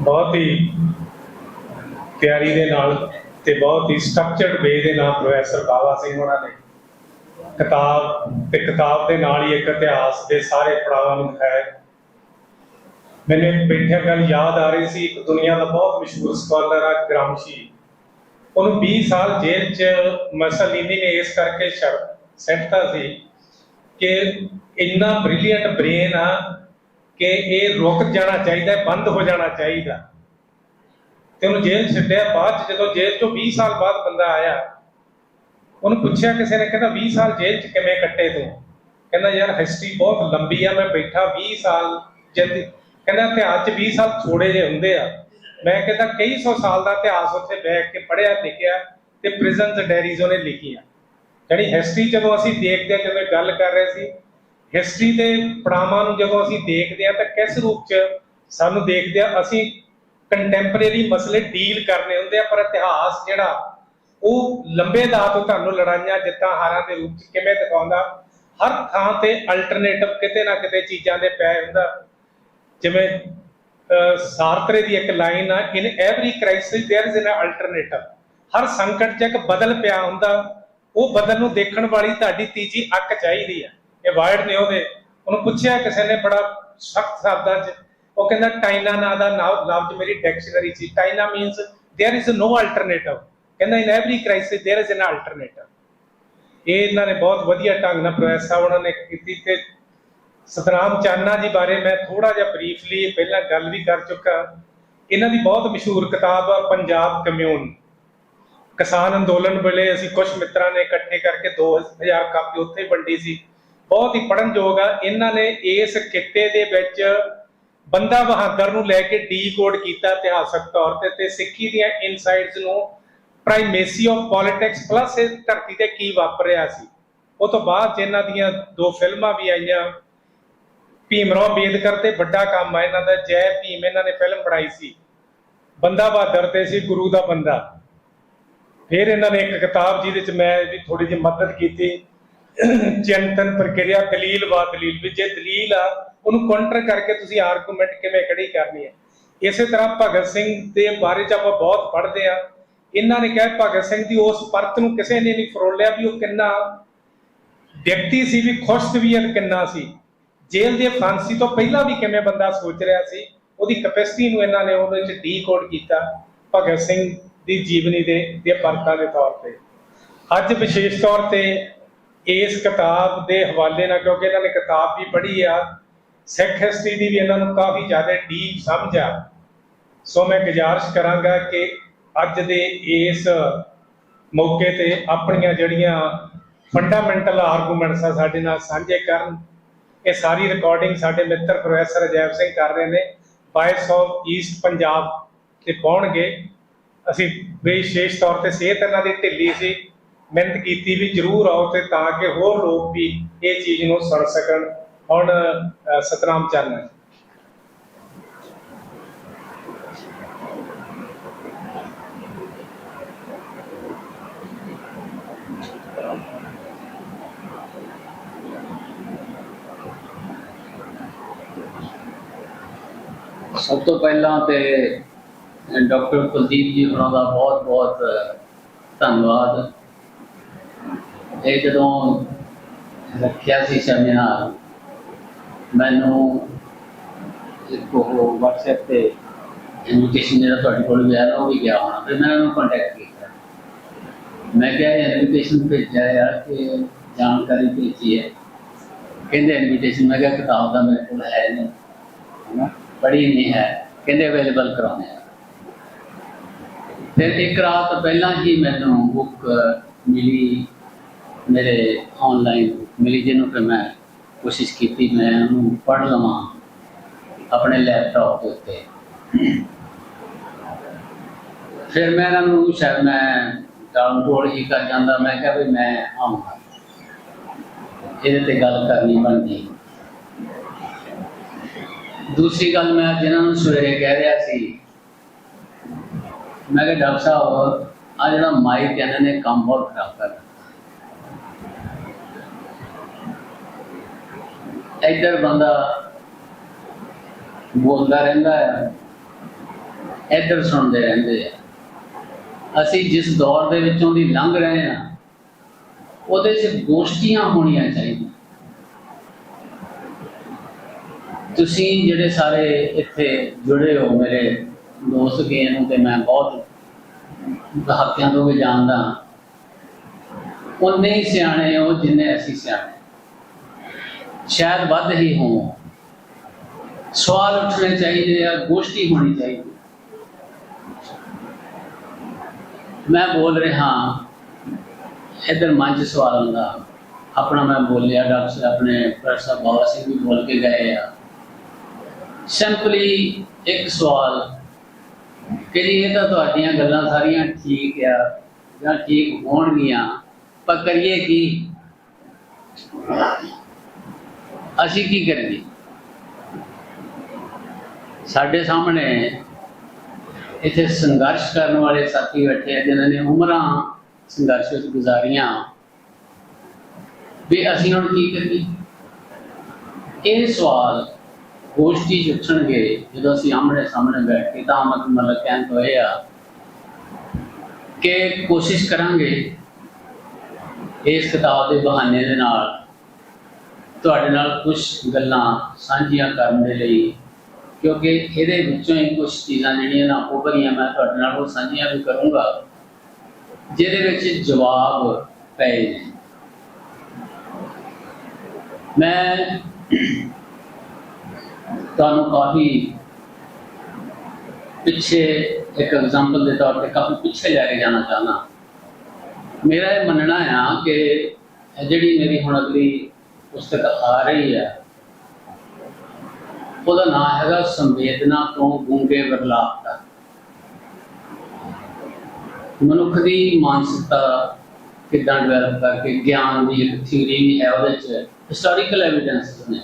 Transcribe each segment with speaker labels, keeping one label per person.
Speaker 1: ਬਹੁਤ ਹੀ ਤਿਆਰੀ ਦੇ ਨਾਲ ਤੇ ਬਹੁਤ ਹੀ ਸਟਰਕਚਰਡ ਵੇ ਦੇ ਨਾਲ ਪ੍ਰੋਫੈਸਰ ਬਾਵਾ ਸਿੰਘ ਹੋਣਾ ਨੇ ਕਿਤਾਬ ਤੇ ਕਿਤਾਬ ਦੇ ਨਾਲ ਹੀ ਇੱਕ ਇਤਿਹਾਸ ਦੇ ਸਾਰੇ ਪੜਾਵਾਂ ਨੂੰ ਦਿਖਾਇਆ ਮੈਨੂੰ ਬੈਠਿਆ ਗੱਲ ਯਾਦ ਆ ਰਹੀ ਸੀ, ਇੱਕ ਦੁਨੀਆ ਦਾ ਬਹੁਤ ਮਸ਼ਹੂਰ ਸਕਾਲਰ ਆ, ਗ੍ਰਾਮਸ਼ੀ। ਉਹਨੂੰ 20 ਸਾਲ ਜੇਲ੍ਹ 'ਚ ਮਸਲੀਨੀ ਨੇ ਇਸ ਕਰਕੇ ਸੈੱਟਤਾ ਸੀ ਕਿ ਇੰਨਾ ਬ੍ਰਿਲੀਅੰਟ ਬ੍ਰੇਨ ਆ ਕਿ ਇਹ ਰੁਕ ਜਾਣਾ ਚਾਹੀਦਾ ਹੈ ਬੰਦ ਹੋ ਜਾਣਾ ਚਾਹੀਦਾ। ਤੇ ਉਹਨੂੰ ਜੇਲ੍ਹ ਛੱਡਿਆ। ਬਾਅਦ 'ਚ ਜਦੋਂ ਜੇਲ੍ਹ ਤੋਂ 20 ਸਾਲ ਬਾਅਦ ਬੰਦਾ ਆਇਆ, ਉਹਨੂੰ ਪੁੱਛਿਆ ਕਿਸੇ ਨੇ, ਕਹਿੰਦਾ 20 ਸਾਲ ਜੇਲ੍ਹ 'ਚ ਕਿਵੇਂ ਕੱਟੇ ਤੂੰ? ਕਹਿੰਦਾ, ਯਾਰ ਹਿਸਟਰੀ ਬਹੁਤ ਲੰਬੀ ਆ, ਮੈਂ ਬੈਠਾ 20 ਸਾਲ ਜਿੰਦ ਕਹਿੰਦਾ, ਇਤਿਹਾਸ 'ਚ 20 ਸਾਲ ਥੋੜੇ ਜੇ ਹੁੰਦੇ ਆ। ਮੈਂ ਕਹਿੰਦਾ, ਕਈ ਸੌ ਸਾਲ ਦਾ ਇਤਿਹਾਸ ਉੱਥੇ ਬੈਠ ਕੇ ਪੜ੍ਹਿਆ, ਲਿਖਿਆ ਤੇ ਪ੍ਰਿਜ਼ਨਸ ਡਾਇਰੀਜ਼ ਉਹਨੇ ਲਿਖੀਆਂ। ਜਿਹੜੀ ਹਿਸਟਰੀ ਜਦੋਂ ਅਸੀਂ ਦੇਖਦੇ ਹਾਂ ਜਿਵੇਂ ਗੱਲ ਕਰ ਰਹੇ ਸੀ ਹਿਸਟਰੀ ਦੇ ਪੜਾਵਾਂ ਨੂੰ ਜਦੋਂ ਅਸੀਂ ਦੇਖਦੇ ਹਾਂ ਤਾਂ ਕਿਸ ਰੂਪ 'ਚ ਸਾਨੂੰ ਦੇਖਦੇ ਆ ਅਸੀਂ ਕੰਟੈਂਪਰੇਰੀ ਮਸਲੇ ਡੀਲ ਕਰਨੇ ਹੁੰਦੇ ਆ ਪਰ ਇਤਿਹਾਸ ਜਿਹੜਾ ਉਹ ਲੰਬੇ ਦਾਅ ਤੋਂ ਤੁਹਾਨੂੰ ਲੜਾਈਆਂ ਜਿੱਤਾਂ ਹਾਰਾਂ ਦੇ ਰੂਪ 'ਚ ਕਿਵੇਂ ਦਿਖਾਉਂਦਾ ਹਰ ਥਾਂ ਤੇ ਅਲਟਰਨੇਟਿਵ ਕਿਤੇ ਨਾ ਕਿਤੇ ਚੀਜ਼ਾਂ ਦੇ ਪੈ ਹੁੰਦਾ ਜਿਵੇਂ ਅਹ, ਸਾਰਤਰੇ ਦੀ ਇੱਕ ਲਾਈਨ ਆ in every crisis there is an alternative ਹਰ ਸੰਕਟ 'ਚ ਇੱਕ ਬਦਲ ਪਿਆ ਹੁੰਦਾ ਉਹ ਬਦਲ ਨੂੰ ਦੇਖਣ ਵਾਲੀ ਤੁਹਾਡੀ ਤੀਜੀ ਅੱਖ ਚਾਹੀਦੀ ਆ ਇਹ ਵਰਡ ਨੇ ਉਹਦੇ ਉਹਨੂੰ ਪੁੱਛਿਆ ਕਿਸੇ ਨੇ ਬੜਾ ਸਖਤ ਸ਼ਬਦਾਂ 'ਚ ਉਹ ਕਹਿੰਦਾ ਟਾਈਨਾ ਨਾਂ ਦਾ ਨਾਮ ਲਫ਼ਜ਼ ਮੇਰੀ ਡਿਕਸ਼ਨਰੀ 'ਚ TINA means there is no alternative ਕਹਿੰਦਾ in every crisis there is an alternative ਇਹ ਇਹਨਾਂ ਨੇ ਬਹੁਤ ਵਧੀਆ ਢੰਗ ਨਾਲ ਪ੍ਰੋਫੈਸਰ ਸਾਹਿਬ ਉਹਨਾਂ ਨੇ ਕੀਤੀ ਤੇ ਸਤਨਾਮ ਚਾਨਣਾ ਜੀ ਬਾਰੇ ਮੈਂ ਥੋੜਾ ਜਿਹਾ ਬਰੀਫਲੀ ਪਹਿਲਾਂ ਗੱਲ ਵੀ ਕਰ ਚੁੱਕਾ ਇਹਨਾਂ ਦੀ ਬਹੁਤ ਮਸ਼ਹੂਰ ਕਿਤਾਬ ਆ ਪੰਜਾਬ ਕਮਿਊਨ ਕਿਸਾਨ ਅੰਦੋਲਨ ਵੇਲੇ ਅਸੀਂ ਕੁਝ ਮਿੱਤਰਾਂ ਨੇ ਇਕੱਠੇ ਕਰਕੇ 2000 ਕਾਪੀ ਉੱਥੇ ਵੰਡੀ ਸੀ ਬਹੁਤ ਹੀ ਪੜਨਯੋਗ ਆ। ਇਹਨਾਂ ਨੇ ਇਸ ਕਿੱਤੇ ਦੇ ਵਿੱਚ ਬੰਦਾ ਬਹਾਦਰ ਨੂੰ ਲੈ ਕੇ ਡੀਕੋਡ ਕੀਤਾ ਇਤਿਹਾਸਕ ਤੌਰ ਤੇ ਤੇ ਸਿੱਖੀ ਦੀਆਂ ਇਨਸਾਈਟਸ ਨੂੰ ਪ੍ਰਾਈਮੇਸੀ ਆਫ ਪੋਲਿਟਿਕਸ ਪਲੱਸ ਇਸ ਧਰਤੀ ਤੇ ਕੀ ਵਾਪਰ ਸੀ। ਉਹ ਤੋਂ ਬਾਅਦ ਇਹਨਾਂ ਦੀਆਂ ਦੋ ਫਿਲਮਾਂ ਵੀ ਆਈਆਂ ਭੀਮਰਾਓ ਅੰਬੇਦਕਰ ਤੇ ਵੱਡਾ ਕੰਮ ਆ ਇਹਨਾਂ ਦਾ, ਜੈ ਭੀਮ ਇਹਨਾਂ ਨੇ ਫਿਲਮ ਬਣਾਈ ਸੀ। ਬੰਦਾ ਬਹਾਦਰ ਤੇ ਸੀ, ਗੁਰੂ ਦਾ ਬੰਦਾ। ਫਿਰ ਇਹਨਾਂ ਨੇ ਇੱਕ ਕਿਤਾਬ ਜਿਹਦੇ ਚ ਮੈਂ ਵੀ ਥੋੜੀ ਜਿਹੀ ਮਦਦ ਕੀਤੀ। ਚਿੰਤਨ ਪ੍ਰਕਿਰਿਆ, ਦਲੀਲ ਵਾ ਦਲੀਲ ਵੀ ਜੇ ਦਲੀਲ ਆ, ਉਹਨੂੰ ਕਾਊਂਟਰ ਕਰਕੇ ਤੁਸੀਂ ਆਰਗੂਮੈਂਟ ਕਿਵੇਂ ਖੜੀ ਕਰਨੀ ਹੈ। ਇਸੇ ਤਰ੍ਹਾਂ ਭਗਤ ਸਿੰਘ ਦੇ ਬਾਰੇ ਚ ਆਪਾਂ ਬਹੁਤ ਪੜ੍ਹਦੇ ਆ ਇਹਨਾਂ ਨੇ ਕਿਹਾ ਭਗਤ ਸਿੰਘ ਦੀ ਉਸ ਪਰਤ ਨੂੰ ਕਿਸੇ ਨੇ ਨਹੀਂ ਫਰੋਲਿਆ ਵੀ ਉਹ ਕਿੰਨਾ ਵਿਅਕਤੀ ਸੀ ਵੀ ਖੁਸ਼ ਕਿੰਨਾ ਸੀ। ਜੇਲ੍ਹ ਦੇ ਫਾਂਸੀ ਤੋਂ ਪਹਿਲਾਂ ਵੀ ਕਿਵੇਂ ਬੰਦਾ ਸੋਚ ਰਿਹਾ ਸੀ, ਉਹਦੀ ਕੈਪੈਸਿਟੀ ਨੂੰ ਇਹਨਾਂ ਨੇ ਉਹਦੇ ਵਿੱਚ ਡੀਕੋਡ ਕੀਤਾ ਭਗਤ ਸਿੰਘ ਦੀ ਜੀਵਨੀ ਦੇ ਦੇ ਪਰਤਾਂ ਦੇ ਤੌਰ ਤੇ। ਅੱਜ ਵਿਸ਼ੇਸ਼ ਤੌਰ ਤੇ ਇਸ ਕਿਤਾਬ ਦੇ ਹਵਾਲੇ ਨਾਲ, ਕਿਉਂਕਿ ਇਹਨਾਂ ਨੇ ਕਿਤਾਬ ਵੀ ਪੜ੍ਹੀ ਆ, ਸਿੱਖ ਹਿਸਟਰੀ ਦੀ ਵੀ ਇਹਨਾਂ ਨੂੰ ਕਾਫੀ ਜ਼ਿਆਦਾ ਡੀਪ ਸਮਝ ਆ। ਸੋ ਮੈਂ ਗੁਜ਼ਾਰਿਸ਼ ਕਰਾਂਗਾ ਕਿ ਅੱਜ ਦੇ ਇਸ ਮੌਕੇ ਤੇ ਆਪਣੀਆਂ ਜਿਹੜੀਆਂ ਫੰਡਾਮੈਂਟਲ ਆਰਗੂਮੈਂਟਸ ਆ ਸਾਡੇ ਨਾਲ ਸਾਂਝੇ ਕਰਨ, ਇਹ ਸਾਰੀ ਰਿਕਾਰਡਿੰਗ ਸਾਡੇ ਮਿੱਤਰ ਪ੍ਰੋਫੈਸਰ ਅਜੈਬ ਸਿੰਘ ਕਰ ਰਹੇ ਨੇ। ਵਾਇਸ ਆਫ ਈਸਟ ਪੰਜਾਬ ਤੇ ਪਾਉਣਗੇ। ਅਸੀਂ ਵਿਸ਼ੇਸ਼ ਤੌਰ ਤੇ ਸਿਹਤ ਇਹਨਾਂ ਦੀ ਢਿੱਲੀ ਸੀ। ਮਿਹਨਤ ਕੀਤੀ ਵੀ ਜਰੂਰ ਆਓ ਤੇ ਤਾਂ ਕਿ ਹੋਰ ਲੋਕ ਵੀ ਇਹ ਚੀਜ਼ ਨੂੰ ਸੁਣ ਸਕਣ। ਹੁਣ ਸਤਨਾਮ ਚੰਨ।
Speaker 2: ਸਭ ਤੋਂ ਪਹਿਲਾਂ ਤੇ ਡਾਕਟਰ ਕੁਲਦੀਪ ਜੀ ਹੋਰਾਂ ਦਾ ਬਹੁਤ ਬਹੁਤ ਧੰਨਵਾਦ। ਇਹ ਜਦੋਂ ਰੱਖਿਆ ਸੀ ਸੈਮੀਨਾਰ ਮੈਨੂੰ ਇੱਕ ਉਹ WhatsApp ਤੇ ਇਨਵੀਟੇਸ਼ਨ ਜਿਹੜਾ ਤੁਹਾਡੇ ਕੋਲ ਗਿਆ ਨਾ ਉਹ ਵੀ ਗਿਆ ਹੋਣਾ। ਤੇ ਮੈਂ ਉਹਨੂੰ ਕੰਟੈਕਟ ਕੀਤਾ। ਮੈਂ ਕਿਹਾ ਇਨਵੀਟੇਸ਼ਨ ਭੇਜਿਆ ਯਾਰ ਕਿ ਜਾਣਕਾਰੀ ਭੇਜੀ ਹੈ ਕਹਿੰਦੇ ਇਨਵੀਟੇਸ਼ਨ ਮੈਂ ਕਿਹਾ, ਕਿਤਾਬ ਦਾ ਮੇਰੇ ਕੋਲ ਹੈ ਨਹੀਂ। ਹਨਾ ਪੜੀ ਨਹੀਂ ਹੈ। ਕਹਿੰਦੇ ਅਵੇਲੇਬਲ ਕਰਾਉਣੇ ਆ। ਫਿਰ ਇੱਕ ਰਾਤ ਪਹਿਲਾਂ ਹੀ ਮੈਨੂੰ ਬੁੱਕ ਮਿਲੀ। ਮੇਰੇ ਆਨਲਾਈਨ ਮਿਲੀ ਜਿਹਨੂੰ ਫਿਰ ਮੈਂ ਕੋਸ਼ਿਸ਼ ਕੀਤੀ, ਮੈਂ ਉਹਨੂੰ ਪੜ੍ਹ ਲਵਾਂ ਆਪਣੇ ਲੈਪਟਾਪ ਦੇ ਉੱਤੇ। ਫਿਰ ਮੈਂ ਇਹਨਾਂ ਨੂੰ ਸ਼ਾਇਦ ਮੈਂ ਡਾਊਨਲੋਡ ਹੀ ਕਰ ਜਾਂਦਾ, ਮੈਂ ਕਿਹਾ ਵੀ ਮੈਂ ਆਉਂਗਾ। ਇਹਦੇ ਤੇ ਗੱਲ ਕਰਨੀ ਬਣਦੀ। ਦੂਸਰੀ ਗੱਲ ਮੈਂ ਜਿਹਨਾਂ ਨੂੰ ਸਵੇਰੇ ਕਹਿ ਰਿਹਾ ਸੀ, ਮੈਂ ਕਿਹਾ ਡਾਕਟਰ ਸਾਹਿਬ ਆ ਜਿਹੜਾ ਮਾਈਕ ਇਹਨਾਂ ਨੇ ਕੰਮ ਬਹੁਤ ਖਰਾਬ ਕਰ ਇੱਧਰ ਬੰਦਾ ਬੋਲਦਾ ਰਹਿੰਦਾ ਹੈ ਇੱਧਰ ਸੁਣਦੇ ਰਹਿੰਦੇ ਆ। ਅਸੀਂ ਜਿਸ ਦੌਰ ਦੇ ਵਿੱਚੋਂ ਦੀ ਲੰਘ ਰਹੇ ਆ ਉਹਦੇ 'ਚ ਗੋਸ਼ਟੀਆਂ ਹੋਣੀਆਂ ਚਾਹੀਦੀਆਂ। ਤੁਸੀਂ ਜਿਹੜੇ ਸਾਰੇ ਇੱਥੇ ਜੁੜੇ ਹੋ, ਮੇਰੇ ਦੋਸਤ ਗਏ ਨੂੰ ਤੇ ਮੈਂ ਬਹੁਤ ਦਹਾਕਿਆਂ ਤੋਂ ਵੀ ਜਾਣਦਾ ਹਾਂ। ਉਨੇ ਹੀ ਸਿਆਣੇ ਹੋ ਜਿੰਨੇ ਅਸੀਂ ਸਿਆਣੇ। ਸ਼ਾਇਦ ਵੱਧ ਹੀ ਹੋਵੋ ਸਵਾਲ ਉੱਠਣੇ ਚਾਹੀਦੇ ਆ ਗੋਸ਼ਟੀ ਹੋਣੀ ਚਾਹੀਦੀ ਮੈਂ ਬੋਲ ਰਿਹਾ ਇਧਰ ਮੰਚ ਸਵਾਲ ਹੁੰਦਾ ਆਪਣਾ ਮੈਂ ਬੋਲਿਆ ਡਾਕਟਰ ਸਾਹਿਬ ਆਪਣੇ ਪ੍ਰੋਫੈਸਰ ਬਾਬਾ ਸਿੰਘ ਵੀ ਬੋਲ ਕੇ ਗਏ ਆ ਸਿੰਪਲੀ ਇੱਕ ਸਵਾਲ ਕਿ ਜੀ ਇਹ ਤਾਂ ਤੁਹਾਡੀਆਂ ਗੱਲਾਂ ਸਾਰੀਆਂ ਠੀਕ ਆ ਜਾਂ ਠੀਕ ਹੋਣਗੀਆਂ ਪਰ ਕਰੀਏ ਕੀ ਅਸੀਂ ਕੀ ਕਰੀਏ? ਸਾਡੇ ਸਾਹਮਣੇ ਇੱਥੇ ਸੰਘਰਸ਼ ਕਰਨ ਵਾਲੇ ਸਾਥੀ ਬੈਠੇ ਆ, ਜਿਨ੍ਹਾਂ ਨੇ ਉਮਰਾਂ ਸੰਘਰਸ਼ ਵਿੱਚ ਗੁਜ਼ਾਰੀਆਂ। ਵੀ ਅਸੀਂ ਹੁਣ ਕੀ ਕਰੀਏ? ਇਹ ਸਵਾਲ ਗੋਸ਼ਟੀ ਚ ਉੱਠਣਗੇ ਜਦੋਂ ਅਸੀਂ ਆਮਣੇ ਸਾਹਮਣੇ ਬੈਠ ਕੇ ਤਾਂ ਮਤ ਮਤਲਬ ਕਹਿਣ ਤੋਂ ਇਹ ਆ ਕਿ ਕੋਸ਼ਿਸ਼ ਕਰਾਂਗੇ ਇਸ ਕਿਤਾਬ ਦੇ ਬਹਾਨੇ ਦੇ ਨਾਲ ਤੁਹਾਡੇ ਨਾਲ ਕੁਝ ਗੱਲਾਂ ਸਾਂਝੀਆਂ ਕਰਨ ਦੇ ਲਈ, ਕਿਉਂਕਿ ਇਹਦੇ ਵਿੱਚੋਂ ਹੀ ਕੁਝ ਚੀਜ਼ਾਂ ਜਿਹੜੀਆਂ ਨਾ ਉਭਰੀਆਂ ਮੈਂ ਤੁਹਾਡੇ ਨਾਲ ਉਹ ਸਾਂਝੀਆਂ ਵੀ ਕਰੂੰਗਾ, ਜਿਹਦੇ ਵਿੱਚ ਜਵਾਬ ਪਏ ਨੇ। ਮੈਂ ਤੁਹਾਨੂੰ ਕਾਫੀ ਪਿੱਛੇ ਇੱਕ ਐਗਜ਼ਾਮਪਲ ਦੇ ਤੌਰ ਤੇ ਕਾਫੀ ਪਿੱਛੇ ਲੈ ਕੇ ਜਾਣਾ ਚਾਹਨਾ ਮੇਰਾ ਇਹ ਮੰਨਣਾ ਆ ਕਿ ਜਿਹੜੀ ਮੇਰੀ ਹੁਣ ਅਗਲੀ ਪੁਸਤਕ ਆ ਰਹੀ ਹੈ। ਉਹਦਾ ਨਾਮ ਹੈਗਾ ਸੰਵੇਦਨਾ ਤੋਂ ਗੂੰਗੇ ਵਰਲਾਪ ਤੱਕ ਮਨੁੱਖ ਦੀ ਮਾਨਸਿਕਤਾ ਕਿੱਦਾਂ ਡਿਵੈਲਪ ਕਰਕੇ, ਗਿਆਨ ਦੀ ਇੱਕ ਥਿਊਰੀ ਵੀ ਹੈ ਉਹਦੇ ਚ ਹਿਸਟੋਰੀਕਲ ਐਵੀਡੈਂਸ ਨੇ।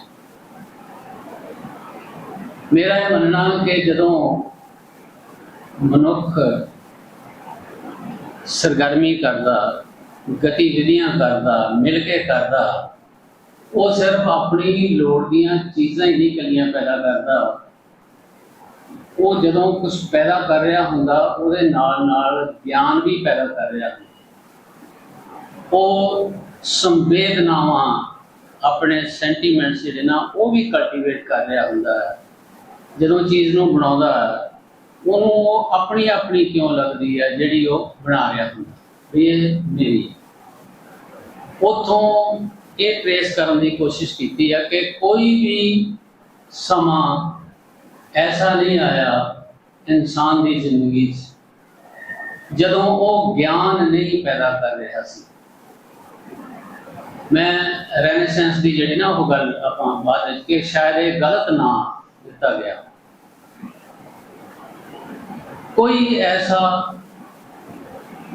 Speaker 2: ਮੇਰਾ ਇਹ ਮੰਨਣਾ ਕਿ ਜਦੋਂ ਮਨੁੱਖ ਸਰਗਰਮੀ ਕਰਦਾ, ਗਤੀਵਿਧੀਆਂ ਕਰਦਾ, ਮਿਲ ਕੇ ਕਰਦਾ ਉਹ ਸਿਰਫ ਆਪਣੀ ਲੋੜ ਦੀਆਂ ਚੀਜ਼ਾਂ ਹੀ ਨਹੀਂ ਕੱਲੀਆਂ ਪੈਦਾ ਕਰਦਾ। ਉਹ ਜਦੋਂ ਕੁਝ ਪੈਦਾ ਕਰ ਰਿਹਾ ਹੁੰਦਾ ਉਹਦੇ ਨਾਲ ਨਾਲ ਗਿਆਨ ਵੀ ਪੈਦਾ ਕਰ ਰਿਹਾ। ਉਹ ਸੰਵੇਦਨਾਵਾਂ ਆਪਣੇ ਸੈਂਟੀਮੈਂਟਸ ਜਿਹੜੇ ਨਾ ਉਹ ਵੀ ਕਲਟੀਵੇਟ ਕਰ ਰਿਹਾ ਹੁੰਦਾ ਹੈ। ਜਦੋਂ ਚੀਜ਼ ਨੂੰ ਬਣਾਉਂਦਾ ਹੈ, ਉਹਨੂੰ ਉਹ ਆਪਣੀ ਆਪਣੀ ਕਿਉਂ ਲੱਗਦੀ ਹੈ ਜਿਹੜੀ ਉਹ ਬਣਾ ਰਿਹਾ ਹੁੰਦਾ। ਵੀ ਇਹ ਮੇਰੀ ਹੈ। ਇਹ ਟ੍ਰੇਸ ਕਰਨ ਦੀ ਕੋਸ਼ਿਸ਼ ਕੀਤੀ ਹੈ ਕਿ ਕੋਈ ਵੀ ਸਮਾਂ ਐਸਾ ਨਹੀਂ ਆਇਆ ਇਨਸਾਨ ਦੀ ਜ਼ਿੰਦਗੀ 'ਚ, ਜਦੋਂ ਉਹ ਗਿਆਨ ਨਹੀਂ ਪੈਦਾ ਕਰ ਰਿਹਾ ਸੀ। ਮੈਂ ਰੈਨੇਸੈਂਸ ਦੀ ਜਿਹੜੀ ਨਾ ਉਹ ਗੱਲ ਆਪਾਂ ਬਾਅਦ ਵਿੱਚ ਕਿ ਸ਼ਾਇਦ ਇਹ ਗਲਤ ਨਾ ਦਿੱਤਾ ਗਿਆ। ਕੋਈ ਐਸਾ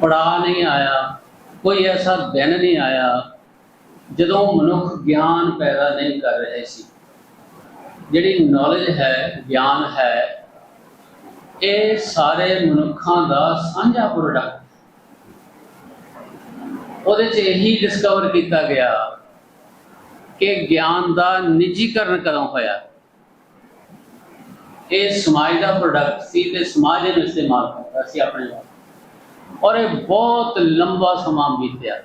Speaker 2: ਪੜਾ ਨਹੀਂ ਆਇਆ, ਕੋਈ ਐਸਾ ਦਿਨ ਨਹੀਂ ਆਇਆ ਜਦੋਂ ਮਨੁੱਖ ਗਿਆਨ ਪੈਦਾ ਨਹੀਂ ਕਰ ਰਹੇ ਸੀ, ਜਿਹੜੀ ਨੌਲੇਜ ਹੈ, ਗਿਆਨ ਹੈ, ਇਹ ਸਾਰੇ ਮਨੁੱਖਾਂ ਦਾ ਸਾਂਝਾ ਪ੍ਰੋਡਕਟ ਉਹਦੇ 'ਚ ਇਹੀ ਡਿਸਕਵਰ ਕੀਤਾ ਗਿਆ ਕਿ ਗਿਆਨ ਦਾ ਨਿੱਜੀਕਰਨ ਕਦੋਂ ਹੋਇਆ। ਇਹ ਸਮਾਜ ਦਾ ਪ੍ਰੋਡਕਟ ਸੀ ਤੇ ਸਮਾਜ ਇਹਨੂੰ ਇਸਤੇਮਾਲ ਕਰਦਾ ਸੀ ਆਪਣੇ ਵੱਲ। ਔਰ ਇਹ ਬਹੁਤ ਲੰਬਾ ਸਮਾਂ ਬੀਤਿਆ।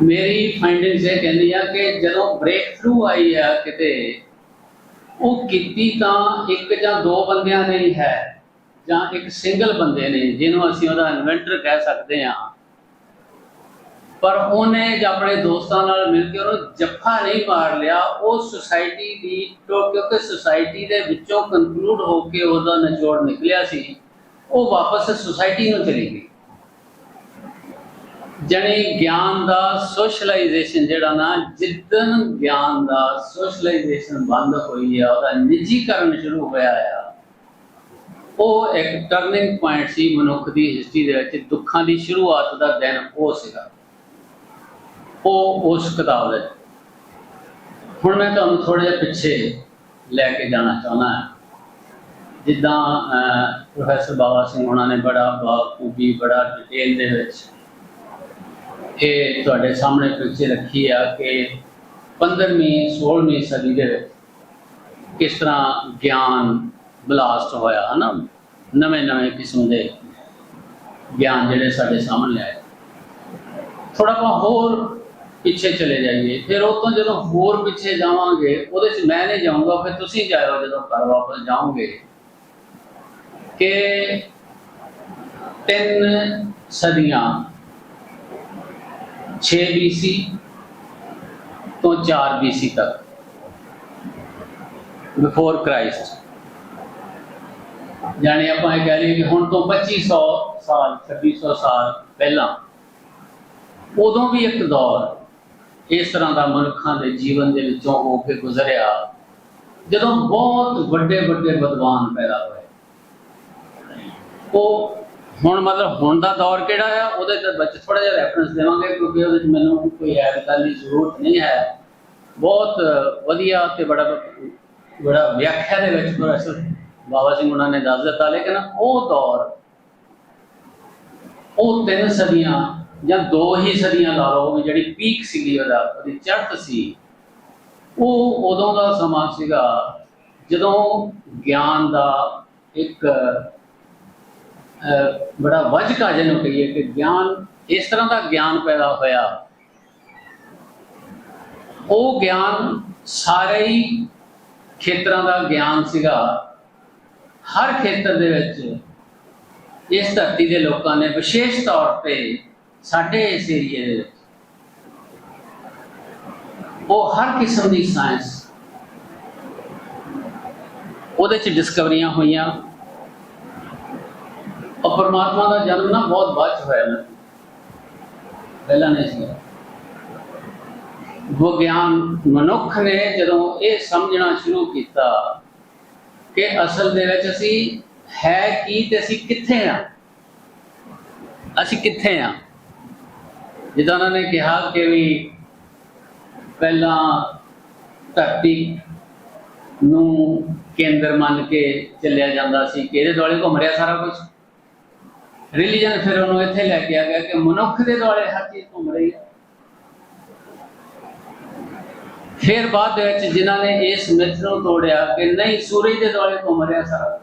Speaker 2: ਮੇਰੀ ਫਾਈਂਡਿੰਗਸ ਇਹ ਕਹਿੰਦੀ ਆ ਕਿ ਜਦੋਂ ਬ੍ਰੇਕ ਥਰੂ ਆਈ ਆ ਕਿਤੇ, ਉਹ ਕੀਤੀ ਤਾਂ ਇੱਕ ਜਾਂ ਦੋ ਬੰਦਿਆਂ ਨੇ ਹੀ ਹੈ, ਜਾਂ ਇੱਕ ਸਿੰਗਲ ਬੰਦੇ ਨੇ, ਜਿਹਨੂੰ ਅਸੀਂ ਉਹਦਾ ਇਨਵੈਂਟਰ ਕਹਿ ਸਕਦੇ ਹਾਂ। ਪਰ ਉਹਨੇ ਜਾਂ ਆਪਣੇ ਦੋਸਤਾਂ ਨਾਲ ਮਿਲ ਕੇ ਉਹਨੂੰ ਜੱਫਾ ਨਹੀਂ ਮਾਰ ਲਿਆ, ਉਹ ਸੁਸਾਇਟੀ ਦੀ ਕਿਉਂਕਿ ਸੁਸਾਇਟੀ ਦੇ ਵਿੱਚੋਂ ਕਨਕਲੂਡ ਹੋ ਕੇ ਉਹਦਾ ਨਿਚੋੜ ਨਿਕਲਿਆ ਸੀ, ਉਹ ਵਾਪਸ ਸੁਸਾਇਟੀ ਨੂੰ ਚਲੀ ਗਈ। ਜਣੀ ਗਿਆਨ ਦਾ ਸੋਸ਼ਲਾਈਜੇਸ਼ਨ ਜਿਹੜਾ ਨਾ ਜਿੱਦਨ ਗਿਆਨ ਦਾ ਸੋਸ਼ਲਾਈਜੇਸ਼ਨ ਬੰਦ ਹੋਈ ਆ, ਉਹਦਾ ਨਿੱਜੀਕਰਨ ਸ਼ੁਰੂ ਹੋਇਆ ਆ। ਉਹ ਇੱਕ ਟਰਨਿੰਗ ਪੁਆਇੰਟ ਸੀ ਮਨੁੱਖ ਦੀ ਹਿਸਟਰੀ ਦੇ ਵਿੱਚ, ਦੁੱਖਾਂ ਦੀ ਸ਼ੁਰੂਆਤ ਦਾ ਦਿਨ ਉਹ ਸੀਗਾ। ਉਹ ਉਸ ਕਿਤਾਬ ਦੇ ਹੁਣ ਮੈਂ ਤੁਹਾਨੂੰ ਥੋੜੇ ਜਿਹਾ ਪਿੱਛੇ ਲੈ ਕੇ ਜਾਣਾ ਚਾਹੁੰਦਾ ਹਾਂ। ਜਿੱਦਾਂ ਪ੍ਰੋਫੈਸਰ ਬਾਬਾ ਸਿੰਘ ਉਹਨਾਂ ਨੇ ਬੜਾ ਬਾਖੂਬੀ, ਬੜਾ ਡਿਟੇਲ ਦੇ ਵਿੱਚ ਇਹ ਤੁਹਾਡੇ ਸਾਹਮਣੇ ਪਿੱਛੇ ਰੱਖੀ ਆ ਕਿ 15ਵੀਂ 16ਵੀਂ ਸਦੀ ਦੇ ਵਿੱਚ ਕਿਸ ਤਰ੍ਹਾਂ ਗਿਆਨ ਬਲਾਸਟ ਹੋਇਆ, ਹਨਾ? ਨਵੇਂ ਨਵੇਂ ਕਿਸਮ ਦੇ ਗਿਆਨ ਜਿਹੜੇ ਸਾਡੇ ਸਾਹਮਣੇ ਆਏ। ਥੋੜਾ ਆਪਾਂ ਹੋਰ ਪਿੱਛੇ ਚਲੇ ਜਾਈਏ। ਫਿਰ ਉਹ ਤੋਂ ਜਦੋਂ ਹੋਰ ਪਿੱਛੇ ਜਾਵਾਂਗੇ, ਉਹਦੇ ਚ ਮੈਂ ਨਹੀਂ ਜਾਊਂਗਾ, ਫਿਰ ਤੁਸੀਂ ਜਾਇਓ ਜਦੋਂ ਘਰ ਵਾਪਸ ਜਾਓਗੇ। ਕਿ ਤਿੰਨ ਸਦੀਆਂ 6 BC ਤੋਂ 4 BC ਤੱਕ। ਬਿਫੋਰ ਕ੍ਰਾਈਸਟ ਯਾਨੀ ਆਪਾਂ ਇਹ ਕਹਿ ਲਈਏ ਕਿ ਹੁਣ ਤੋਂ 2500 ਸਾਲ 2600 ਸਾਲ ਪਹਿਲਾਂ ਉਦੋਂ ਵੀ ਇੱਕ ਦੌਰ ਇਸ ਤਰ੍ਹਾਂ ਦਾ ਮਨੁੱਖਾਂ ਦੇ ਜੀਵਨ ਦੇ ਵਿੱਚੋਂ ਹੋ ਕੇ ਗੁਜ਼ਰਿਆ, ਜਦੋਂ ਬਹੁਤ ਵੱਡੇ ਵੱਡੇ ਵਿਦਵਾਨ ਪੈਦਾ ਹੋਏ। ਉਹ ਹੁਣ ਮਤਲਬ ਹੁਣ ਦਾ ਦੌਰ ਕਿਹੜਾ ਆ? ਉਹਦੇ ਤੇ ਵਿੱਚ ਥੋੜਾ ਜਿਹਾ ਰੈਫਰੈਂਸ ਦੇਵਾਂਗੇ ਕਿਉਂਕਿ ਉਹਦੇ ਵਿੱਚ ਮੈਨੂੰ ਕੋਈ ਐਡ ਕਰਨ ਦੀ ਜ਼ਰੂਰਤ ਨਹੀਂ ਹੈ। ਬਹੁਤ ਵਧੀਆ ਤੇ ਬੜਾ ਬੜਾ ਵਿਆਖਿਆ ਦੇ ਵਿੱਚ ਪ੍ਰੋਫੈਸਰ ਬਾਬਾ ਸਿੰਘ ਉਹਨਾਂ ਨੇ ਦੱਸ ਦਿੱਤਾ, ਲੇਕਿਨ ਉਹ ਦੌਰ ਉਹ ਤਿੰਨ ਸਦੀਆਂ ਜਾਂ ਦੋ ਹੀ ਸਦੀਆਂ ਲਾ ਲਓ ਵੀ ਜਿਹੜੀ ਪੀਕ ਸੀਗੀ ਉਹਦਾ, ਉਹਦੀ ਚੜ੍ਹਤ ਸੀ, ਉਹ ਉਦੋਂ ਦਾ ਸਮਾਂ ਸੀਗਾ ਜਦੋਂ ਗਿਆਨ ਦਾ ਇੱਕ ਬੜਾ ਵਜਕਾ ਜਿਹਨੂੰ ਕਹੀਏ ਕਿ ਗਿਆਨ, ਇਸ ਤਰ੍ਹਾਂ ਦਾ ਗਿਆਨ ਪੈਦਾ ਹੋਇਆ। ਉਹ ਗਿਆਨ ਸਾਰੇ ਹੀ ਖੇਤਰਾਂ ਦਾ ਗਿਆਨ ਸੀਗਾ। ਹਰ ਖੇਤਰ ਦੇ ਵਿੱਚ ਇਸ ਧਰਤੀ ਦੇ ਲੋਕਾਂ ਨੇ ਵਿਸ਼ੇਸ਼ ਤੌਰ ਤੇ ਸਾਡੇ ਇਸ ਏਰੀਏ ਦੇ ਵਿੱਚ ਉਹ ਹਰ ਕਿਸਮ ਦੀ ਸਾਇੰਸ ਉਹਦੇ ਚ ਡਿਸਕਵਰੀਆਂ ਹੋਈਆਂ। ਉਹ ਪਰਮਾਤਮਾ ਦਾ ਜਨਮ ਨਾ ਬਹੁਤ ਬਾਅਦ ਚ ਹੋਇਆ ਨਾ। ਪਹਿਲਾਂ ਨਹੀਂ ਸੀ ਵਿਗਿਆਨ ਮਨੁੱਖ ਨੇ ਜਦੋਂ ਇਹ ਸਮਝਣਾ ਸ਼ੁਰੂ ਕੀਤਾ ਕਿ ਅਸਲ ਦੇ ਵਿੱਚ ਅਸੀਂ ਹੈ ਕੀ ਤੇ ਅਸੀਂ ਕਿੱਥੇ ਆ? ਅਸੀਂ ਕਿੱਥੇ ਆ? ਜਿੱਦਾਂ ਉਹਨਾਂ ਨੇ ਕਿਹਾ ਕਿ ਵੀ ਪਹਿਲਾਂ ਧਰਤੀ ਨੂੰ ਕੇਂਦਰ ਮੰਨ ਕੇ ਚੱਲਿਆ ਜਾਂਦਾ ਸੀ। ਕਿ ਇਹਦੇ ਦੁਆਲੇ ਘੁੰਮ ਰਿਹਾ ਸਾਰਾ ਕੁਝ ਰਿਲੀਜਨ ਫਿਰ ਉਹਨੂੰ ਇੱਥੇ ਲੈ ਕੇ ਆ ਗਿਆ ਕਿ ਮਨੁੱਖ ਦੇ ਦੁਆਲੇ ਹਰ ਚੀਜ਼ ਘੁੰਮ ਰਹੀ ਹੈ। ਫਿਰ ਬਾਅਦ ਵਿੱਚ ਜਿਨ੍ਹਾਂ ਨੇ ਇਸ ਮਿਥ ਨੂੰ ਤੋੜਿਆ ਕਿ ਨਹੀਂ, ਸੂਰਜ ਦੇ ਦੁਆਲੇ ਘੁੰਮ ਰਿਹਾ ਸਾਰਾ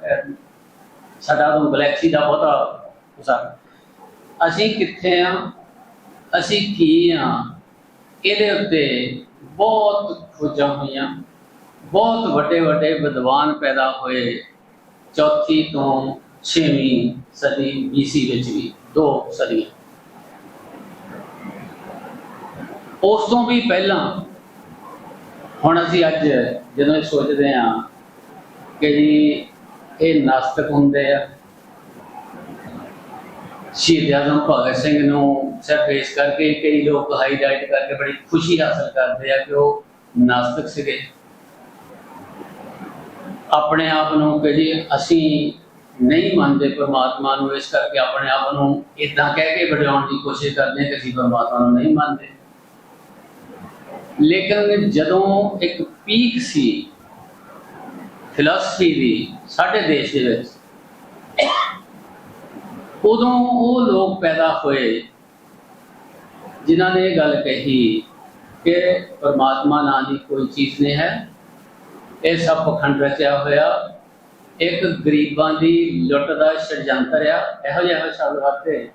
Speaker 2: ਸਾਡਾ ਤਾਂ ਗੈਲੈਕਸੀ ਦਾ ਬਹੁਤਾ ਸਾਰਾ ਅਸੀਂ ਕਿੱਥੇ ਆ? ਅਸੀਂ ਕੀ ਆ? ਇਹਦੇ ਉੱਤੇ ਬਹੁਤ ਖੋਜਾਂ ਹੋਈਆਂ। ਬਹੁਤ ਵੱਡੇ ਵੱਡੇ ਵਿਦਵਾਨ ਪੈਦਾ ਹੋਏ। ਚੌਥੀ ਤੋਂ ਛੇਵੀਂ ਸਦੀ BC ਵਿੱਚ ਵੀ, ਦੋ ਸਦੀਆਂ। ਉਸ ਤੋਂ ਵੀ ਪਹਿਲਾਂ, ਹੁਣ ਅਸੀਂ ਅੱਜ ਜਦੋਂ ਇਹ ਸੋਚਦੇ ਹਾਂ ਕਿ ਜੀ ਇਹ ਨਾਸਤਕ ਹੁੰਦੇ ਆ, ਸ਼ਹੀਦ ਆਜ਼ਮ ਭਗਤ ਸਿੰਘ ਨੂੰ ਸਿਰ ਪੇਸ਼ ਕਰਕੇ ਕਈ ਲੋਕ ਹਾਈਲਾਈਟ ਕਰਕੇ ਬੜੀ ਖੁਸ਼ੀ ਹਾਸਲ ਕਰਦੇ ਆ ਕਿ ਉਹ ਨਾਸਤਕ ਸੀਗੇ। ਆਪਣੇ ਆਪ ਨੂੰ ਕਿ ਜੀ ਅਸੀਂ ਨਹੀਂ ਮੰਨਦੇ ਪਰਮਾਤਮਾ ਨੂੰ, ਇਸ ਕਰਕੇ ਆਪਣੇ ਆਪ ਨੂੰ ਇਦਾਂ ਕਹਿ ਕੇ ਵਡਿਆਉਣ ਦੀ ਕੋਸ਼ਿਸ਼ ਕਰਦੇ ਕਿ ਅਸੀਂ ਪਰਮਾਤਮਾ ਨੂੰ ਨਹੀਂ ਮੰਨਦੇ। ਲੇਕਿਨ ਜਦੋਂ ਇੱਕ ਪੀਕ ਸੀ ਫਿਲਾਸਫੀ ਦੀ ਸਾਡੇ ਦੇਸ਼ ਦੇ ਵਿੱਚ, ਉਦੋਂ ਉਹ ਲੋਕ ਪੈਦਾ ਹੋਏ ਜਿਨ੍ਹਾਂ ਨੇ ਇਹ ਗੱਲ ਕਹੀ ਕਿ ਪਰਮਾਤਮਾ ਨਾਂ ਦੀ ਕੋਈ ਚੀਜ਼ ਨਹੀਂ ਹੈ। ਇਹ ਸਭ ਪਖੰਡ ਰਚਿਆ ਹੋਇਆ। ਇੱਕ ਗਰੀਬਾਂ ਦੀ ਲੁੱਟ ਦਾ ਛੜਜੰਤਰ ਆ, ਇਹੋ ਜਿਹੇ ਸ਼ਬਦ ਵਰਤੇ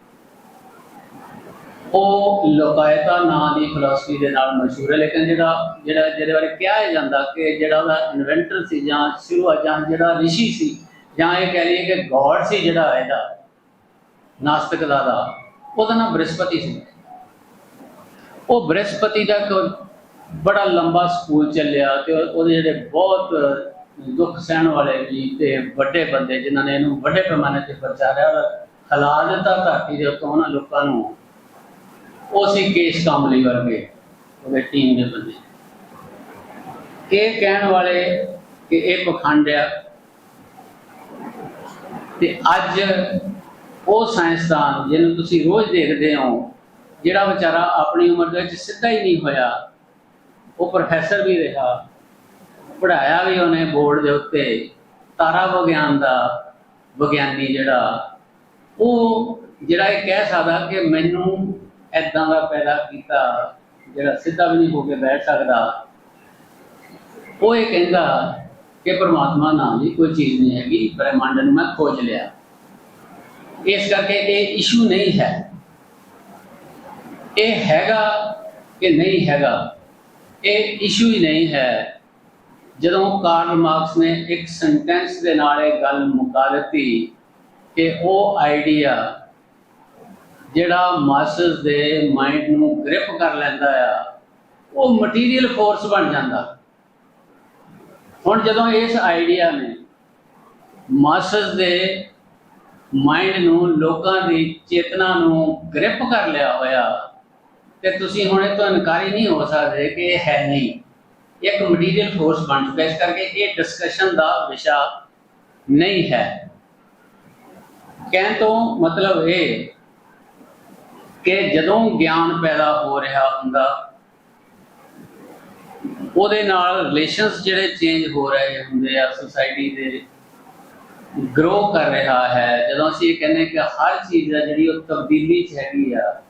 Speaker 2: ਉਹ ਲੋਕਾਇਤਾ ਨਾਂ ਦੀ ਫਿਲਾਸਫੀ ਦੇ ਨਾਲ ਮਸ਼ਹੂਰ ਹੈ, ਲੇਕਿਨ ਜਿਹੜਾ ਜਿਹੜਾ, ਜਿਹਦੇ ਬਾਰੇ ਕਿਹਾ ਜਾਂਦਾ ਕਿ ਜਿਹੜਾ ਉਹਦਾ ਇਨਵੈਂਟਰ ਸੀ ਜਾਂ ਸ਼ੁਰੂ ਜਾਂ ਜਿਹੜਾ ਰਿਸ਼ੀ ਸੀ, ਜਾਂ ਇਹ ਕਹਿ ਲਈਏ ਕਿ ਗੋਡ ਸੀ ਜਿਹੜਾ ਇਹਦਾ ਨਾਸਤਿਕਤਾ ਦਾ, ਉਹਦਾ ਨਾਮ ਬ੍ਰਿਹਸਪਤੀ ਸੀ। ਉਹ ਬ੍ਰਿਹਸਪਤੀ ਦਾ ਇੱਕ ਬੜਾ ਲੰਬਾ ਸਕੂਲ ਚੱਲਿਆ ਤੇ ਉਹਦੇ ਜਿਹੜੇ ਬਹੁਤ ਦੁੱਖ ਸਹਿਣ ਵਾਲੇ ਵੀ ਤੇ ਵੱਡੇ ਬੰਦੇ ਜਿਨ੍ਹਾਂ ਨੇ ਇਹਨੂੰ ਵੱਡੇ ਪੈਮਾਨੇ ਤੇ ਪ੍ਰਚਾਰਿਆ ਔਰ ਖਲਾ ਦਿੱਤਾ ਧਰਤੀ ਦੇ ਉੱਤੋਂ ਉਹਨਾਂ ਲੋਕਾਂ ਨੂੰ, ਉਹ ਸੀ ਕੇਸ ਕਾਮਲੀ ਵਰਗੇ, ਉਹਦੇ ਟੀਮ ਦੇ ਬੰਦੇ। ਇਹ ਕਹਿਣ ਵਾਲੇ ਕਿ ਇਹ ਪਖੰਡ ਆ ਤੇ ਅੱਜ ਉਹ ਸਾਇੰਸਦਾਨ ਜਿਹਨੂੰ ਤੁਸੀਂ ਰੋਜ਼ ਦੇਖਦੇ ਹੋ, ਜਿਹੜਾ ਵਿਚਾਰਾ ਆਪਣੀ ਉਮਰ ਦੇ ਵਿੱਚ ਸਿੱਧਾ ਹੀ ਨਹੀਂ ਹੋਇਆ, ਉਹ ਪ੍ਰੋਫੈਸਰ ਵੀ ਰਿਹਾ। ਪੜਾਇਆ ਵੀ ਉਹਨੇ ਬੋਰਡ ਦੇ ਉੱਤੇ, ਤਾਰਾ ਵਿਗਿਆਨ ਦਾ ਵਿਗਿਆਨੀ ਜਿਹੜਾ, ਉਹ ਜਿਹੜਾ ਇਹ ਕਹਿ ਸਕਦਾ ਕਿ ਮੈਨੂੰ ਐਦਾਂ ਦਾ ਪੈਦਾ ਕੀਤਾ, ਜਿਹੜਾ ਸਿੱਧਾ ਵੀ ਨਹੀਂ ਹੋ ਕੇ ਬੈਠ ਸਕਦਾ, ਉਹ ਇਹ ਕਹਿੰਦਾ ਕਿ ਪਰਮਾਤਮਾ ਨਾਮ ਦੀ ਕੋਈ ਚੀਜ਼ ਨਹੀਂ ਹੈਗੀ, ਬ੍ਰਹਿਮੰਡ ਨੂੰ ਮੈਂ ਖੋਜ ਲਿਆ। ਇਸ ਕਰਕੇ ਇਹ ਇਸ਼ੂ ਨਹੀਂ ਹੈ। ਇਹ ਹੈਗਾ ਕਿ ਨਹੀਂ ਹੈਗਾ, ਇਹ ਇਸ਼ੂ ਹੀ ਨਹੀਂ ਹੈ। ਜਦੋਂ ਕਾਰਲ ਮਾਰਕਸ ਨੇ ਇੱਕ ਸੈਂਟੈਂਸ ਦੇ ਨਾਲ ਇਹ ਗੱਲ ਮੁਕਾ ਦਿੱਤੀ ਕਿ ਉਹ ਆਈਡੀਆ ਜਿਹੜਾ ਮਾਸਸ ਦੇ ਮਾਈਂਡ ਨੂੰ ਗ੍ਰਿਪ ਕਰ ਲੈਂਦਾ ਆ, ਉਹ ਮਟੀਰੀਅਲ ਫੋਰਸ ਬਣ ਜਾਂਦਾ। ਹੁਣ ਜਦੋਂ ਇਸ ਆਈਡੀਆ ਨੇ ਮਾਸਸ ਦੇ ਮਾਈਂਡ ਨੂੰ ਲੋਕਾਂ ਦੀ ਚੇਤਨਾ ਨੂੰ ਗ੍ਰਿਪ ਕਰ ਲਿਆ ਹੋਇਆ, ਤੇ ਤੁਸੀਂ ਹੁਣ ਇਹ ਤੋਂ ਇਨਕਾਰੀ ਨਹੀਂ ਹੋ ਸਕਦੇ ਕਿ ਇਹ ਹੈ ਨਹੀਂ। ਇੱਕ ਮਟੀਰੀਅਲ ਫੋਰਸ ਬਣ ਚੁੱਕਾ ਇਸ ਕਰਕੇ ਇਹ ਡਿਸਕਸ਼ਨ ਦਾ ਵਿਸ਼ਾ ਨਹੀਂ ਹੈ। ਕਹਿਣ ਤੋਂ ਮਤਲਬ ਇਹ ਕਿ ਜਦੋਂ ਗਿਆਨ ਪੈਦਾ ਹੋ ਰਿਹਾ ਹੁੰਦਾ, ਉਹਦੇ ਨਾਲ ਰਿਲੇਸ਼ਨਸ ਜਿਹੜੇ ਚੇਂਜ ਹੋ ਰਹੇ ਹੁੰਦੇ ਆ ਸੋਸਾਇਟੀ ਦੇ ਗਰੋ ਕਰ ਰਿਹਾ ਹੈ। ਜਦੋਂ ਅਸੀਂ ਇਹ ਕਹਿੰਦੇ ਕਿ ਹਰ ਚੀਜ਼ ਆ ਜਿਹੜੀ ਉਹ ਤਬਦੀਲੀ ਚ ਹੈਗੀ ਆ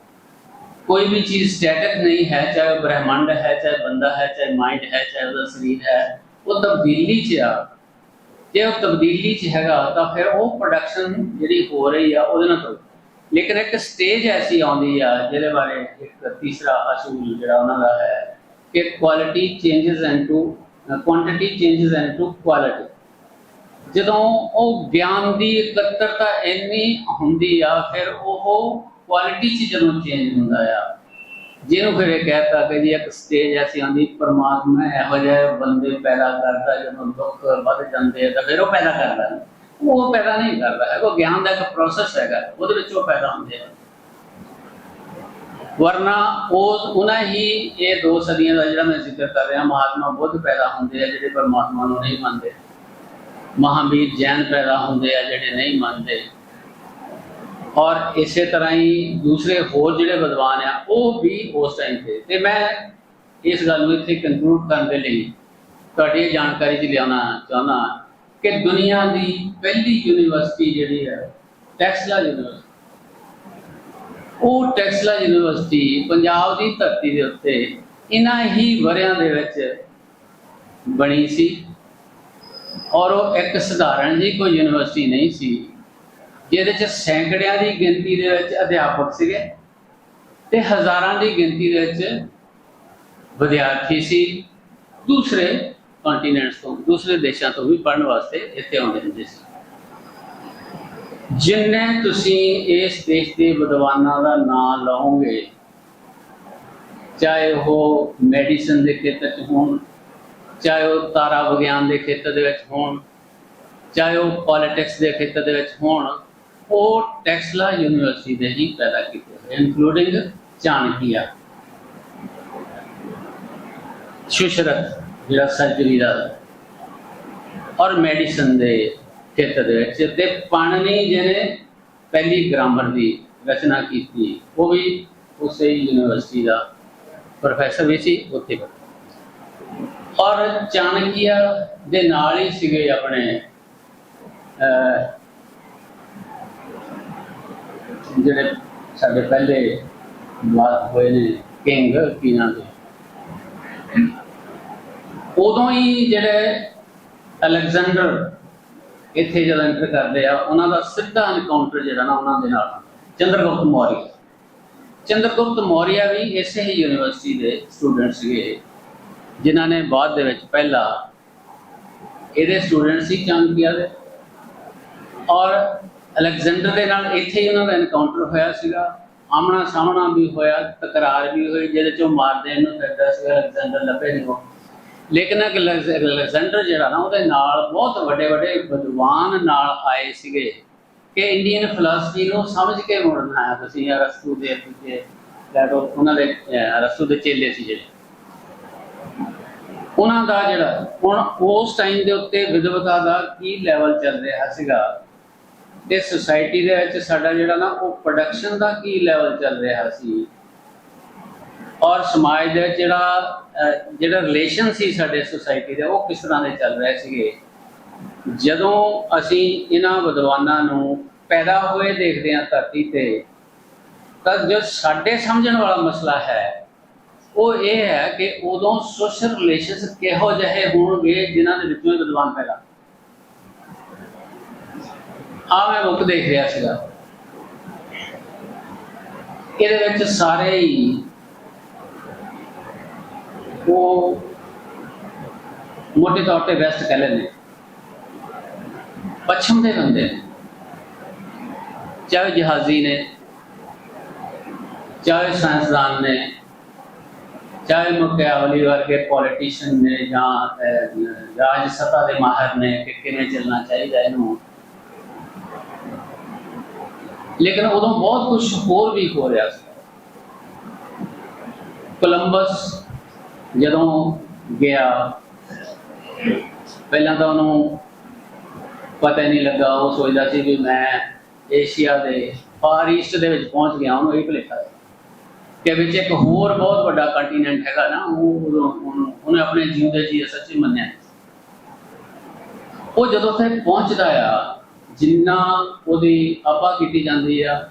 Speaker 2: ਕੋਈ ਵੀ ਚੀਜ਼ ਸਟੈਟਿਕ ਨਹੀਂ ਹੈ, ਚਾਹੇ ਉਹ ਬ੍ਰਹਿਮੰਡ ਹੈ, ਚਾਹੇ ਬੰਦਾ ਹੈ, ਚਾਹੇ ਮਾਈਂਡ ਹੈ, ਚਾਹੇ ਉਹਦਾ ਸਰੀਰ ਹੈ, ਉਹ ਤਬਦੀਲੀ ਚ ਆ। ਜੇ ਉਹ ਤਬਦੀਲੀ ਚ ਹੈਗਾ, ਤਾਂ ਫਿਰ ਉਹ ਪ੍ਰੋਡਕਸ਼ਨ ਜਿਹੜੀ ਹੋ ਰਹੀ ਆ, ਉਹਦੇ ਨਾਲ ਤੋਂ ਲੇਕਿਨ ਇੱਕ ਸਟੇਜ ਐਸੀ ਆਉਂਦੀ ਆ, ਜਿਹਦੇ ਬਾਰੇ ਇੱਕ ਤੀਸਰਾ ਅਸੂਲ ਜਿਹੜਾ ਉਹਨਾਂ ਦਾ ਹੈ ਕਿ quality changes into quantity changes into quality ਜਦੋਂ ਉਹ ਗਿਆਨ ਦੀ ਇਕੱਤਰਤਾ ਇੰਨੀ ਹੁੰਦੀ ਆ, ਫਿਰ ਉਹ ਕੁਆਲਿਟੀ 'ਚ ਜਦੋਂ ਚੇਂਜ ਹੁੰਦਾ ਆ, ਜਿਹਨੂੰ ਫਿਰ ਇਹ ਕਹਿਤਾ ਕਿ ਜੀ ਇੱਕ ਸਟੇਜ ਐਸੀ ਆਉਂਦੀ, ਪਰਮਾਤਮਾ ਇਹੋ ਜਿਹੇ ਬੰਦੇ ਪੈਦਾ ਕਰਦਾ, ਜਦੋਂ ਦੁੱਖ ਵੱਧ ਜਾਂਦੇ ਆ ਤਾਂ ਫਿਰ ਉਹ ਪੈਦਾ ਕਰਦਾ ਉਹ ਪੈਦਾ ਨਹੀਂ ਕਰਦਾ ਹੈ ਉਹ ਗਿਆਨ ਦਾ ਇੱਕ ਪ੍ਰੋਸੈਸ ਹੈਗਾ, ਉਹਦੇ ਵਿੱਚ ਉਹ ਪੈਦਾ ਹੁੰਦੇ ਆ। ਵਰਨਾ ਉਹ, ਉਹਨਾਂ ਹੀ ਇਹ ਦੋ ਸਦੀਆਂ ਦਾ ਜਿਹੜਾ ਮੈਂ ਜ਼ਿਕਰ ਕਰ ਰਿਹਾ, ਮਹਾਤਮਾ ਬੁੱਧ ਪੈਦਾ ਹੁੰਦੇ ਆ, ਜਿਹੜੇ ਪਰਮਾਤਮਾ ਨੂੰ ਨਹੀਂ ਮੰਨਦੇ। ਮਹਾਵੀਰ ਜੈਨ ਪੈਦਾ ਹੁੰਦੇ ਆ, ਜਿਹੜੇ ਨਹੀਂ ਮੰਨਦੇ। ਔਰ ਇਸੇ ਤਰ੍ਹਾਂ ਹੀ ਦੂਸਰੇ ਹੋਰ ਜਿਹੜੇ ਵਿਦਵਾਨ ਆ, ਉਹ ਵੀ ਉਸ ਟਾਈਮ ਤੇ। ਤੇ ਮੈਂ ਇਸ ਗੱਲ ਨੂੰ ਇੱਥੇ ਕੰਕਲੂਡ ਕਰਨ ਦੇ ਲਈ ਤੁਹਾਡੀ ਇਹ ਜਾਣਕਾਰੀ 'ਚ ਲਿਆਉਣਾ ਚਾਹੁੰਦਾ ਕਿ ਦੁਨੀਆ ਦੀ ਪਹਿਲੀ ਯੂਨੀਵਰਸਿਟੀ ਜਿਹੜੀ ਹੈ ਟੈਕਸਲਾ ਯੂਨੀਵਰਸਿਟੀ। ਉਹ ਟੈਕਸਲਾ ਯੂਨੀਵਰਸਿਟੀ ਪੰਜਾਬ ਦੀ ਧਰਤੀ ਦੇ ਉੱਤੇ ਇਨ੍ਹਾਂ ਹੀ ਵਰਿਆਂ ਦੇ ਵਿੱਚ ਬਣੀ ਸੀ। ਔਰ ਉਹ ਇੱਕ ਸਧਾਰਨ ਜੀ ਕੋਈ ਯੂਨੀਵਰਸਿਟੀ ਨਹੀਂ ਸੀ। ਜਿਹਦੇ ਚ ਸੈਂਕੜਿਆਂ ਦੀ ਗਿਣਤੀ ਦੇ ਵਿੱਚ ਅਧਿਆਪਕ ਸੀਗੇ ਤੇ ਹਜ਼ਾਰਾਂ ਦੀ ਗਿਣਤੀ ਦੇ ਵਿੱਚ ਵਿਦਿਆਰਥੀ ਸੀ, ਦੂਸਰੇ ਕੰਟੀਨੈਂਟਸ ਤੋਂ, ਦੂਸਰੇ ਦੇਸ਼ਾਂ ਤੋਂ ਵੀ ਪੜ੍ਹਨ ਵਾਸਤੇ ਇੱਥੇ ਆਉਂਦੇ ਹੁੰਦੇ ਸੀ। ਜਿੰਨੇ ਤੁਸੀਂ ਇਸ ਦੇਸ਼ ਦੇ ਵਿਦਵਾਨਾਂ ਦਾ ਨਾਮ ਲਓਗੇ, ਚਾਹੇ ਉਹ ਮੈਡੀਸਨ ਦੇ ਖੇਤਰ 'ਚ ਹੋਣ, ਚਾਹੇ ਉਹ ਤਾਰਾ ਵਿਗਿਆਨ ਦੇ ਖੇਤਰ ਦੇ ਵਿੱਚ ਹੋਣ, ਚਾਹੇ ਉਹ ਪੋਲਿਟਿਕਸ ਦੇ ਖੇਤਰ ਦੇ ਵਿੱਚ ਹੋਣ ਉਹ ਟੈਕਸਲਾ ਯੂਨੀਵਰਸਿਟੀ ਦੇ ਹੀ ਪੈਦਾ ਕੀਤੇ ਹੋਏ ਇਨਕਲੂਡਿੰਗ ਚਾਣਕੀਆ ਸੁਸ਼ਰਤ, ਜਿਹੜਾ ਸਰਜਰੀ ਦਾ ਔਰ ਮੈਡੀਸਨ ਦੇ ਖੇਤਰ ਦੇ ਵਿੱਚ, ਤੇ ਪਾਣਨੀ ਜਿਹਨੇ ਪਹਿਲੀ ਗ੍ਰਾਮਰ ਦੀ ਰਚਨਾ ਕੀਤੀ, ਉਹ ਵੀ ਉਸੇ ਯੂਨੀਵਰਸਿਟੀ ਦਾ ਪ੍ਰੋਫੈਸਰ ਵੀ ਸੀ, ਉੱਥੇ ਔਰ ਚਾਣਕੀਆ ਦੇ ਨਾਲ ਹੀ ਸੀਗੇ ਆਪਣੇ ਜਿਹੜੇ ਸਾਡੇ ਪਹਿਲੇ ਬਾਤ ਹੋਏ ਨੇ ਕਿੰਗ ਕਿਨਾਂ ਦੇ ਉਦੋਂ ਹੀ ਜਿਹੜੇ ਅਲੈਗਜ਼ੈਂਡਰ ਇੱਥੇ ਜਦੋਂ ਐਂਟਰ ਕਰਦੇ ਆ, ਉਹਨਾਂ ਦਾ ਸਿੱਧਾ ਐਨਕਾਊਂਟਰ ਜਿਹੜਾ ਨਾ ਉਹਨਾਂ ਦੇ ਨਾਲ ਚੰਦਰਗੁਪਤ ਮੌਰੀਆ। ਚੰਦਰਗੁਪਤ ਮੌਰੀਆ ਵੀ ਇਸੇ ਹੀ ਯੂਨੀਵਰਸਿਟੀ ਦੇ ਸਟੂਡੈਂਟ ਸੀਗੇ, ਜਿਨ੍ਹਾਂ ਨੇ ਬਾਅਦ ਦੇ ਵਿੱਚ ਪਹਿਲਾ ਇਹਦੇ ਸਟੂਡੈਂਟ ਸੀ ਚਾਣਕੀਆ ਦੇ। ਔਰ ਅਲੈਗਜ਼ੈਂਡਰ ਦੇ ਨਾਲ ਇੱਥੇ ਹੀ ਉਹਨਾਂ ਦਾ ਐਨਕਾਊਂਟਰ ਹੋਇਆ ਸੀਗਾ। ਆਮਣਾ ਸਾਹਮਣਾ ਵੀ ਹੋਇਆ ਤਕਰਾਰ ਵੀ ਹੋਈ ਜਿਹਦੇ ਚੋਂ ਮਾਰ ਦੇਣ ਫਿਰਦਾ ਸੀ ਅਲੈਗਜ਼ੈਂਡਰ ਲੱਭੇ ਨਹੀਂ ਲੇਕਿਨ ਅਲੈਗਜ਼ੈਂਡਰ ਜਿਹੜਾ ਨਾ ਉਹਦੇ ਨਾਲ ਬਹੁਤ ਵੱਡੇ ਵੱਡੇ ਵਿਦਵਾਨ ਨਾਲ ਆਏ ਸੀਗੇ ਕਿ ਇੰਡੀਅਨ ਫਿਲਾਸਫੀ ਨੂੰ ਸਮਝ ਕੇ ਮੁੜਨਾ ਹੈ ਤੁਸੀਂ ਅਰਸਤੂ ਦੇ ਦੂਜੇ ਲੈ ਉਹਨਾਂ ਦੇ ਅਹ, ਅਰਸਤੂ ਦੇ ਚੇਲੇ ਸੀ ਜਿਹੜੇ। ਉਹਨਾਂ ਦਾ ਜਿਹੜਾ ਹੁਣ ਉਸ ਟਾਈਮ ਦੇ ਉੱਤੇ ਵਿਦਵਤਾ ਦਾ ਕੀ ਲੈਵਲ ਚੱਲ ਰਿਹਾ ਸੀਗਾ? ਤੇ ਸੁਸਾਇਟੀ ਦੇ ਵਿੱਚ ਸਾਡਾ ਜਿਹੜਾ ਨਾ ਉਹ ਪ੍ਰੋਡਕਸ਼ਨ ਦਾ ਕੀ ਲੈਵਲ ਚੱਲ ਰਿਹਾ ਸੀ? ਔਰ ਸਮਾਜ ਦੇ ਵਿੱਚ ਜਿਹੜਾ ਜਿਹੜਾ ਰਿਲੇਸ਼ਨ ਸੀ ਸਾਡੇ ਸੁਸਾਇਟੀ ਦੇ, ਉਹ ਕਿਸ ਤਰ੍ਹਾਂ ਦੇ ਚੱਲ ਰਹੇ ਸੀਗੇ? ਜਦੋਂ ਅਸੀਂ ਇਹਨਾਂ ਵਿਦਵਾਨਾਂ ਨੂੰ ਪੈਦਾ ਹੋਏ ਦੇਖਦੇ ਹਾਂ ਧਰਤੀ ਤੇ, ਤਾਂ ਜੋ ਸਾਡੇ ਸਮਝਣ ਵਾਲਾ ਮਸਲਾ ਹੈ, ਉਹ ਇਹ ਹੈ ਕਿ ਉਦੋਂ ਸੋਸ਼ਲ ਰਿਲੇਸ਼ਨਸ ਕਿਹੋ ਜਿਹੇ ਹੋਣਗੇ ਜਿਨ੍ਹਾਂ ਦੇ ਵਿੱਚੋਂ ਵਿਦਵਾਨ ਪੈਦਾ ਆ ਮੈਂ ਬੁੱਕ ਦੇਖ ਰਿਹਾ ਸੀਗਾ। ਇਹਦੇ ਵਿੱਚ ਸਾਰੇ ਹੀ ਉਹ ਮੋਟੇ ਤੌਰ ਤੇ ਵੈਸਟ ਕਹਿ ਲੈਂਦੇ ਪੱਛਮ ਦੇ ਬੰਦੇ ਨੇ। ਚਾਹੇ ਜਹਾਜ਼ੀ ਨੇ, ਚਾਹੇ ਸਾਇੰਸਦਾਨ ਨੇ, ਚਾਹੇ ਮੁਕਾਬਲੀ ਵਰਗੇ ਪੋਲੀਟੀਸ਼ੀਅਨ ਨੇ ਜਾਂ ਰਾਜ ਸਤਾ ਦੇ ਮਾਹਰ ਨੇ ਕਿ ਕਿਵੇਂ ਚੱਲਣਾ ਚਾਹੀਦਾ ਇਹਨੂੰ। ਲੇਕਿਨ ਉਦੋਂ ਬਹੁਤ ਕੁਝ ਹੋਰ ਵੀ ਹੋ ਰਿਹਾ ਸੀ। ਕੋਲੰਬਸ ਜਦੋਂ ਗਿਆ, ਪਹਿਲਾਂ ਤਾਂ ਉਹਨੂੰ ਪਤਾ ਹੀ ਨਹੀਂ ਲੱਗਾ, ਉਹ ਸੋਚਦਾ ਸੀ ਵੀ ਮੈਂ ਏਸ਼ੀਆ ਦੇ ਫਾਰ ਈਸਟ ਦੇ ਵਿੱਚ ਪਹੁੰਚ ਗਿਆ, ਉਹਨੂੰ ਇਹ ਭੁਲੇਖਾ ਸੀ ਕਿ ਵਿੱਚ ਇੱਕ ਹੋਰ ਬਹੁਤ ਵੱਡਾ ਕੰਟੀਨੈਂਟ ਹੈਗਾ ਨਾ, ਉਹ ਉਹਨੂੰ- ਉਹਨੇ ਆਪਣੇ ਜੀਵਦੇ ਜੀ ਸੱਚੀ ਮੰਨਿਆ। ਉਹ ਜਦੋਂ ਉੱਥੇ ਪਹੁੰਚਦਾ ਆ ਜਿੰਨਾ ਉਹਦੀ ਆਪਾ ਕੀਤੀ ਜਾਂਦੀ ਆ